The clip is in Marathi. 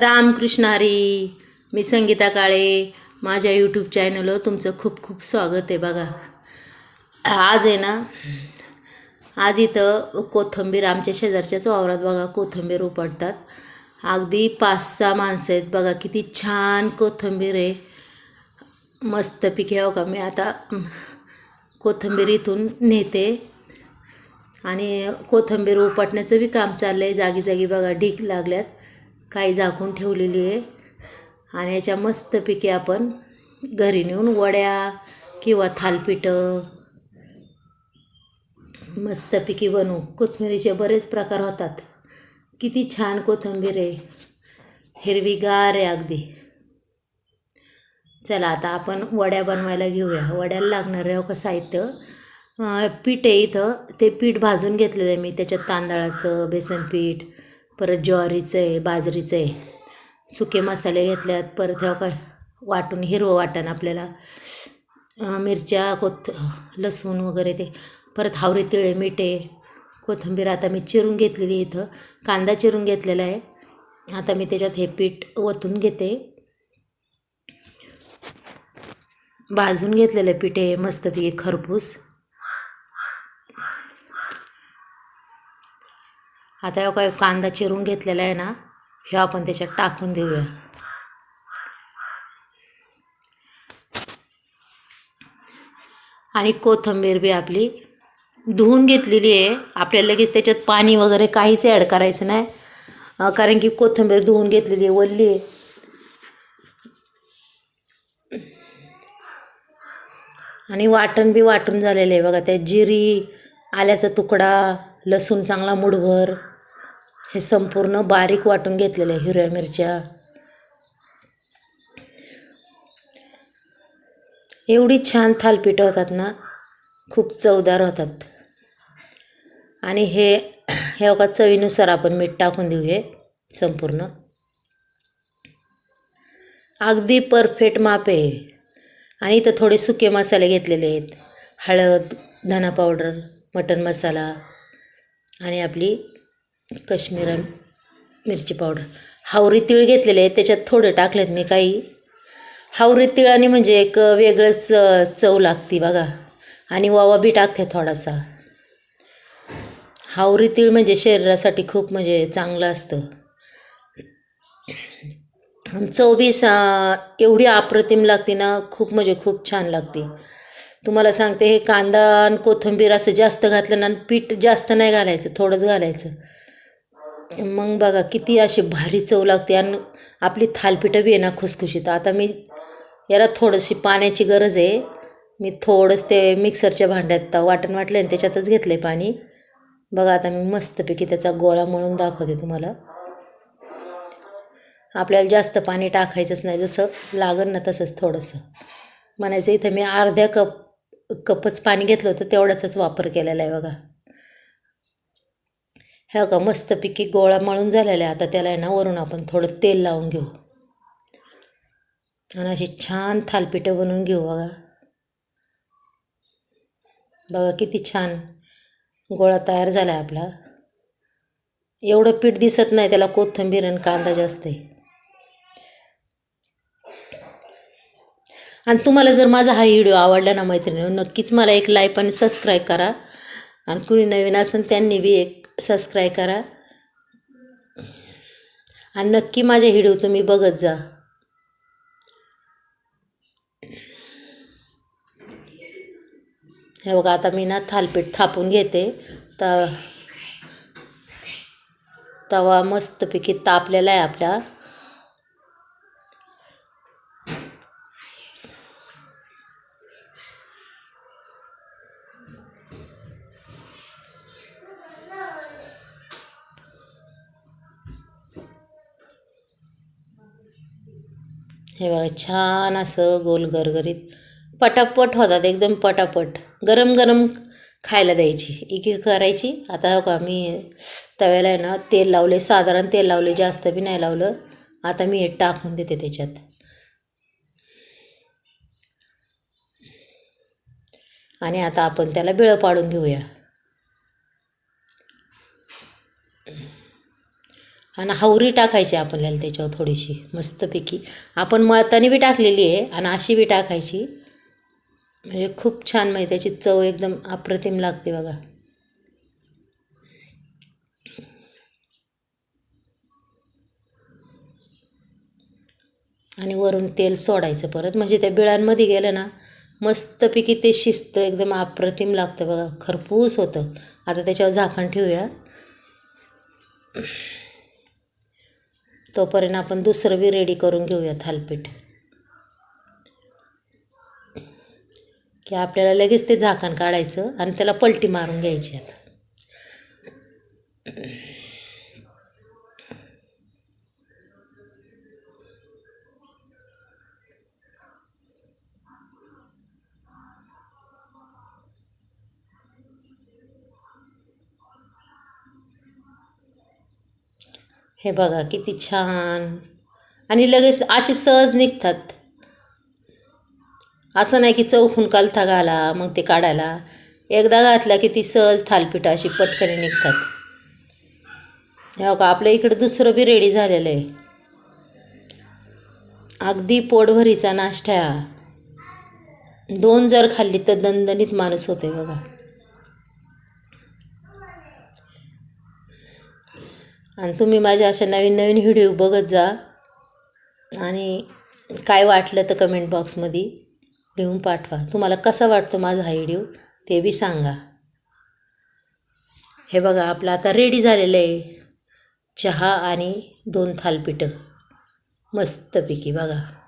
रामकृष्ण हरी मी संगीता काळे माझ्या यूट्यूब चॅनलवर तुमचं खूप खूप स्वागत आहे बघा. आज आहे ना आज इथं कोथिंबीर आमच्या शेजारच्याच वावरात बघा कोथिंबीर उपटतात अगदी पाच सहा माणसं आहेत बघा किती छान कोथिंबीर आहे. मस्त पीक हो का? मी आता कोथंबीर कोथिंबीर इथून नेते. आणि कोथिंबीर उपटण्याचं बी काम चाललं आहे जागी जागी बघा ढीक लागल्यात. काही झाकून ठेवलेली आहे. आणि याच्या मस्तपैकी आपण घरी नेऊन वड्या किंवा थालपीठं मस्तपैकी बनवू. कोथिंबीरीचे बरेच प्रकार होतात. किती छान कोथिंबीर आहे. हिरवीगार आहे अगदी. चला आता आपण वड्या बनवायला घेऊया. वड्याला लागणार आहे हो का साहित्य? पीठ आहे इथं. ते पीठ भाजून घेतलेलं आहे मी. त्याच्यात तांदळाचं बेसन पीठ परत ज्वारीचं आहे बाजरीचं आहे सुके मसाले घेतल्यात. परत हे काय वाटून हिरवं वाटण आपल्याला. मिरच्या कोथ लसूण वगैरे ते. परत हावरे तिळे मिठे कोथिंबीर. आता मी चिरून घेतलेली इथं. कांदा चिरून घेतलेला आहे. आता मी त्याच्यात हे पीठ ओतून घेते. भाजून घेतलेलं पीठ हे मस्तपैकी खरपूस. आता हे काय कांदा चिरून घेतलेला आहे ना हे आपण त्याच्यात टाकून देऊया. आणि कोथिंबीर बी आपली धुवून घेतलेली आहे. आपल्याला लगेच त्याच्यात पाणी वगैरे काहीच ॲड करायचं नाही. कारण की कोथिंबीर धुवून घेतलेली आहे वल्ली आहे. आणि वाटण बी वाटून झालेलं आहे बघा त्या जिरी आल्याचा तुकडा लसूण चांगला मुठभर. हे संपूर्ण बारीक वाटून घेतलेलं आहे हिरव्या मिरच्या. एवढी छान थालपीठं होतात ना खूप चवदार होतात. आणि हे हे बघा चवीनुसार आपण मीठ टाकून देऊ हे संपूर्ण. अगदी परफेक्ट माप आहे. आणि इथं थोडे सुके मसाले घेतलेले आहेत. हळद धना पावडर मटन मसाला आणि आपली कश्मीर मिरची पावडर. हावरी तीळ घेतलेले आहेत त्याच्यात थोडे टाकलेत मी काही. हावरी तिळाने म्हणजे एक वेगळंच चव लागते बघा. आणि वावा बी टाकते थोडासा. हावरी तीळ म्हणजे शरीरासाठी खूप म्हणजे चांगलं असतं. चव बी सा एवढी अप्रतिम लागते ना खूप म्हणजे खूप छान लागते. तुम्हाला सांगते हे कांदा आणि कोथिंबीर असं जास्त घातलं ना आणि पीठ जास्त नाही घालायचं थोडंच घालायचं. मग बघा किती अशी भारी चव लागते आणि आपली थालपीठं बी आहे ना खुसखुशीत. आता मी याला थोडीशी पाण्याची गरज आहे. मी थोडंसं ते मिक्सरच्या भांड्यात वाटण वाटलं आणि त्याच्यातच घेतलं आहे पाणी. बघा आता मी मस्तपैकी त्याचा गोळा म्हणून दाखवते तुम्हाला. आपल्याला जास्त पाणी टाकायचंच नाही. जसं लागन ना तसंच थोडंसं. म्हणायचं इथं मी अर्ध्या कप कपच पाणी घेतलं होतं तेवढ्याचाच वापर केलेला आहे बघा. ह्या का मस्तपैकी गोळा मळून झालेला आहे आता त्याला आहे ना वरून आपण थोडं तेल लावून घेऊ. आणि अशी छान थालपिठं बनवून घेऊ बघा. बघा किती छान गोळा तयार झाला आहे आपला. एवढं पीठ दिसत नाही त्याला कोथिंबीर आणि कांदा जास्त आहे. आणि तुम्हाला जर माझा हा व्हिडिओ आवडला ना मैत्रिणी नक्कीच मला एक लाईक आणि सबस्क्राईब करा. आणि कुणी नवीन असेल त्यांनी बी एक सबस्क्राईब करा. आणि नक्की माझे व्हिडिओ तुम्ही बघत जा. हे बघा आता मी ना थालपीठ थापून घेते. तर तवा मस्तपैकी तापलेला आहे आपला. हे बघा छान असं गोल गरगरीत पटापट होतात एकदम पटापट. गरम गरम खायला द्यायची. एक एक करायची. आता हो का मी तव्याला आहे ना तेल लावले साधारण तेल लावले जास्त बी नाही लावलं. आता मी हे टाकून देते त्याच्यात. आणि आता आपण त्याला बिळं पाडून घेऊया. आणि हावरी टाकायची आपल्याला त्याच्यावर थोडीशी मस्तपैकी. आपण मळतानी बी टाकलेली आहे आणि अशी बी टाकायची. म्हणजे खूप छान माहिती त्याची चव एकदम अप्रतिम लागते बघा. आणि वरून तेल सोडायचं परत. म्हणजे त्या बिळांमध्ये गेलं ना मस्तपैकी ते शिस्त एकदम अप्रतिम लागतं बघा. खरपूस होतं. आता त्याच्यावर झाकण ठेवूया. तोपर्यंत आपण दुसरं बी रेडी करून घेऊया थालपीठ की आपल्याला लगेच ते झाकण काढायचं आणि त्याला पलटी मारून घ्यायची आता. हे बघा किती छान. आणि लगेच असे सहज निघतात. असं नाही की चौकून कालथा घाला मग ते काढायला. एकदा घातला की ती सहज थालपीठ अशी पटकन निघतात. हे बघा आपल्या इकडं दुसरं बी रेडी झालेलं आहे. अगदी पोटभरीचा नाश्ता. दोन जर खाल्ली तर दणदणीत माणूस होते बघा. आणि तुम्ही माझ्या अशा नवीन नवीन व्हिडिओ बघत जा. आणि काय वाटलं तर कमेंट बॉक्समध्ये लिहून पाठवा. तुम्हाला कसा वाटतो माझा हा व्हिडिओ ते बी सांगा. हे बघा आपलं आता रेडी झालेलं आहे. चहा आणि दोन थालपिठं. मस्तपैकी बघा.